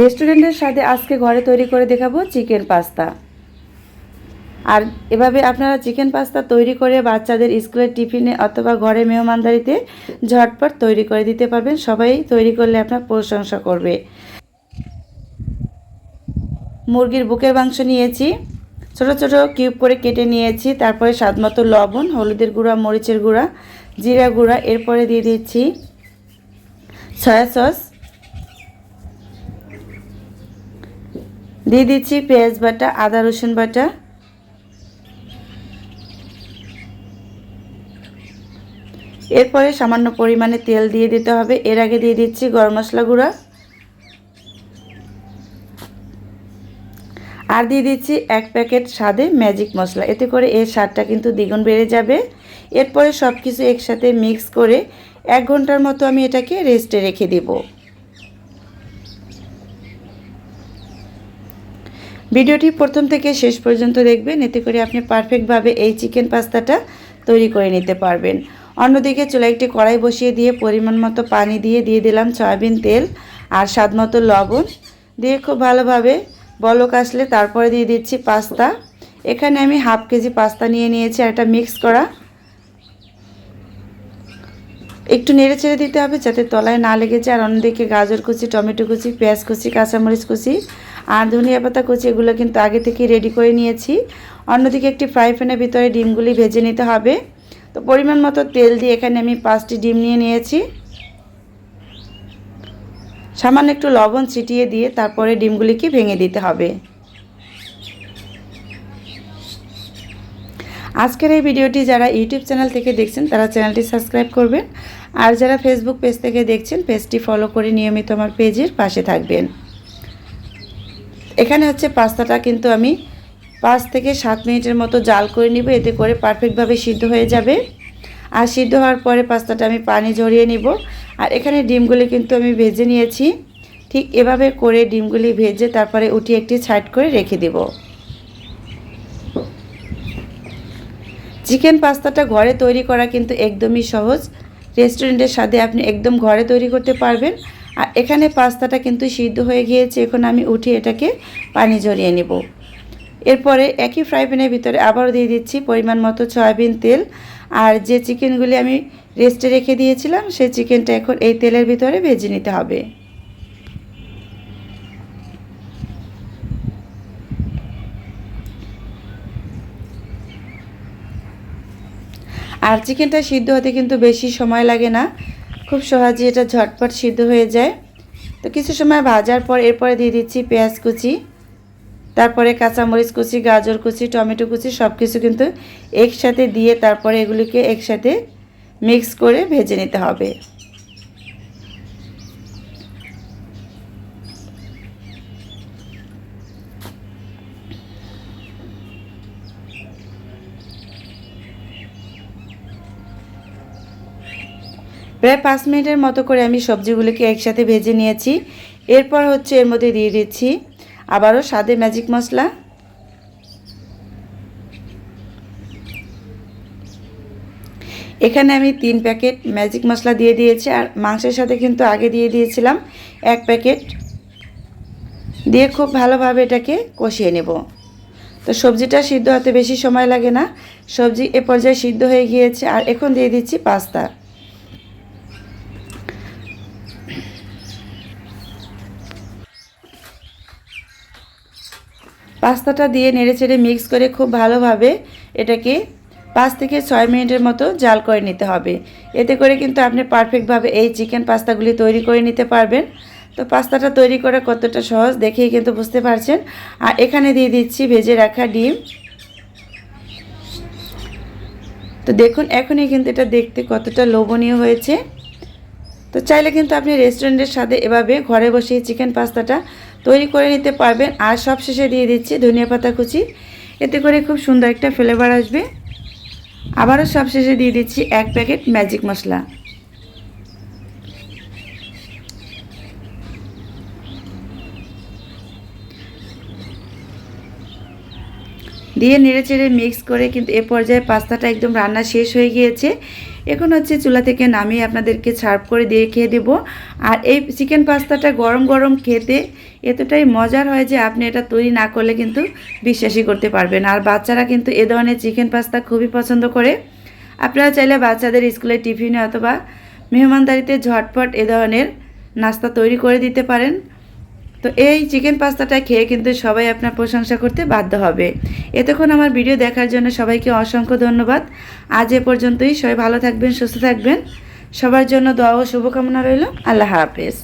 রেস্টুরেন্টের স্বাদে আজকে ঘরে তৈরি করে দেখাবো চিকেন পাস্তা। আর এভাবে আপনারা চিকেন পাস্তা তৈরি করে বাচ্চাদের স্কুলের টিফিনে অথবা ঘরে মেহমানদারিতে ঝটপট তৈরি করে দিতে পারবেন। সবাই তৈরি করলে আপনার প্রশংসা করবে। মুরগির বুকের মাংস নিয়েছি। ছোট ছোট কিউব করে কেটে নিয়েছি। তারপরে স্বাদমতো লবণ, হলুদের গুঁড়া, মরিচের গুঁড়া, জিরা গুঁড়া, এরপরে দিয়ে দিচ্ছি সয়া সস দিয়ে দিচ্ছি পেঁয়াজ বাটা, আদা, রসুন বাটা। এরপরে সামান্য পরিমাণে তেল দিয়ে দিতে হবে। এর আগে দিয়ে দিচ্ছি গরম মশলা গুঁড়া। আর দিয়ে দিচ্ছি এক প্যাকেট স্বাদে ম্যাজিক মশলা। এতে করে এর স্বাদটা কিন্তু দ্বিগুণ বেড়ে যাবে। এরপরে সব কিছু একসাথে মিক্স করে এক ঘণ্টার মতো আমি এটাকে রেস্টে রেখে দেব। ভিডিওটি প্রথম থেকে শেষ পর্যন্ত দেখবেন। এতে করে আপনি পারফেক্টভাবে এই চিকেন পাস্তাটা তৈরি করে নিতে পারবেন। অন্যদিকে চুলা একটি কড়াই বসিয়ে দিয়ে পরিমাণ মতো পানি দিয়ে দিয়ে দিলাম সয়াবিন তেল আর স্বাদ মতো লবণ। দিয়ে খুব ভালোভাবে বলক আসলে তারপরে দিয়ে দিচ্ছি পাস্তা। এখানে আমি হাফ কেজি পাস্তা নিয়ে নিয়েছি আর এটা মিক্স করা। একটু নেড়ে ছেড়ে দিতে হবে যাতে তলায় না লেগে যায়। আর অন্যদিকে গাজর কুচি, টমেটো কুচি, পেঁয়াজ কুচি, কাঁচামরিচ কুচি আর ধনিয়া পাতা কুচি, এগুলো কিন্তু আগে থেকে রেডি করে নিয়েছি। অন্যদিকে একটি ফ্রাই প্যানের ভিতরে ডিমগুলি ভেজে নিতে হবে। তো পরিমাণ মতো তেল দিয়ে এখানে আমি পাঁচটি ডিম নিয়ে নিয়েছি। সামান্য একটু লবণ ছিটিয়ে দিয়ে তারপরে ডিমগুলিকে ভেঙে দিতে হবে। আজকের এই ভিডিওটি যারা ইউটিউব চ্যানেল থেকে দেখছেন, তারা চ্যানেলটি সাবস্ক্রাইব করবেন। আর যারা ফেসবুক পেজ থেকে দেখছেন পেজটি ফলো করে নিয়মিত আমার পেজের পাশে থাকবেন। এখানে হচ্ছে পাস্তাটা কিন্তু আমি পাঁচ থেকে সাত মিনিটের মতো জাল করে নিব, এতে করে পারফেক্টভাবে সিদ্ধ হয়ে যাবে। আর সিদ্ধ হওয়ার পরে পাস্তাটা আমি পানি ঝরিয়ে নিব। আর এখানে ডিমগুলি কিন্তু আমি ভেজে নিয়েছি। ঠিক এভাবে করে ডিমগুলি ভেজে তারপরে উঠিয়ে একটি সাইড করে রেখে দেব। চিকেন পাস্তাটা ঘরে তৈরি করা কিন্তু একদমই সহজ। রেস্টুরেন্টের সাথে আপনি একদম ঘরে তৈরি করতে পারবেন। আর এখানে পাস্তাটা কিন্তু সিদ্ধ হয়ে গিয়েছে। এখন আমি উঠিয়ে এটাকে পানি ঝরিয়ে নেব। এরপরে একই ফ্রাই প্যানের ভিতরে আবারও দিয়ে দিচ্ছি পরিমাণ মতো সয়াবিন তেল। আর যে চিকেনগুলি আমি রেস্টে রেখে দিয়েছিলাম, সেই চিকেনটা এখন এই তেলের ভিতরে ভেজে নিতে হবে। আর চিকেনটা সিদ্ধ হতে কিন্তু বেশি সময় লাগে না। খুব সহজে এটা ঝটপট সিদ্ধ হয়ে যায়। তো কিছু সময় ভাজার পর এরপরে দিয়ে দিচ্ছি পেঁয়াজ কুচি, তারপরে কাঁচামরিচ কুচি, গাজর কুচি, টমেটো কুচি সব কিছু কিন্তু একসাথে দিয়ে তারপরে এগুলিকে একসাথে মিক্স করে ভেজে নিতে হবে। প্রায় পাঁচ মিনিটের মতো করে আমি সবজিগুলিকে একসাথে ভেজে নিয়েছি। এরপর হচ্ছে এর মধ্যে দিয়ে দিচ্ছি আবারও স্বাদে ম্যাজিক মশলা। এখানে আমি তিন প্যাকেট ম্যাজিক মশলা দিয়ে দিয়েছি আর মাংসের সাথে কিন্তু আগে দিয়ে দিয়েছিলাম এক প্যাকেট। দিয়ে খুব ভালোভাবে এটাকে কষিয়ে নেব। তো সবজিটা সিদ্ধ হতে বেশি সময় লাগে না। সবজি এ পর্যায়ে সিদ্ধ হয়ে গিয়েছে আর এখন দিয়ে দিচ্ছি পাস্তা। পাস্তাটা দিয়ে নেড়েচেড়ে মিক্স করে খুব ভালোভাবে এটাকে পাঁচ থেকে ছয় মিনিটের মতো জাল করে নিতে হবে। এতে করে কিন্তু আপনি পারফেক্টভাবে এই চিকেন পাস্তাগুলি তৈরি করে নিতে পারবেন। তো পাস্তাটা তৈরি করা কতটা সহজ দেখেই কিন্তু বুঝতে পারছেন। আর এখানে দিয়ে দিচ্ছি ভেজে রাখা ডিম। তো দেখুন, এখনই কিন্তু এটা দেখতে কতটা লোভনীয় হয়েছে। তো চাইলে কিন্তু আপনি রেস্টুরেন্টের সাথে এভাবে ঘরে বসে চিকেন পাস্তাটা তৈরি করে নিতে পারবেন। আর সব শেষে দিয়ে দিচ্ছি ধনিয়া পাতা কুচি। এতে করে খুব সুন্দর একটা ফ্লেভার আসবে। আবারও সব শেষে দিয়ে দিচ্ছি এক প্যাকেট ম্যাজিক মশলা। দিয়ে নেড়ে চেড়ে মিক্স করে কিন্তু এ পর্যায়ে পাস্তাটা একদম রান্না শেষ হয়ে গিয়েছে। এখন হচ্ছে চুলা থেকে নামিয়ে আপনাদেরকে সার্ভ করে দিয়ে খেয়ে দেবো। আর এই চিকেন পাস্তাটা গরম গরম খেতে এতটাই মজার হয় যে আপনি এটা তৈরি না করলে কিন্তু বিশ্বাসই করতে পারবেন। আর বাচ্চারা কিন্তু এ ধরনের চিকেন পাস্তা খুবই পছন্দ করে। আপনারা চাইলে বাচ্চাদের স্কুলে টিফিনে অথবা মেহমানদারিতে ঝটপট এ ধরনের নাস্তা তৈরি করে দিতে পারেন। তো এই চিকেন পাস্তাটা খেয়ে কিন্তু সবাই আপনার প্রশংসা করতে বাধ্য হবে। এতক্ষণ আমার ভিডিও দেখার জন্য সবাইকে অসংখ্য ধন্যবাদ। আজ এ পর্যন্তই। সবাই ভালো থাকবেন, সুস্থ থাকবেন। সবার জন্য দোয়া ও শুভকামনা রইল। আল্লাহ হাফেজ।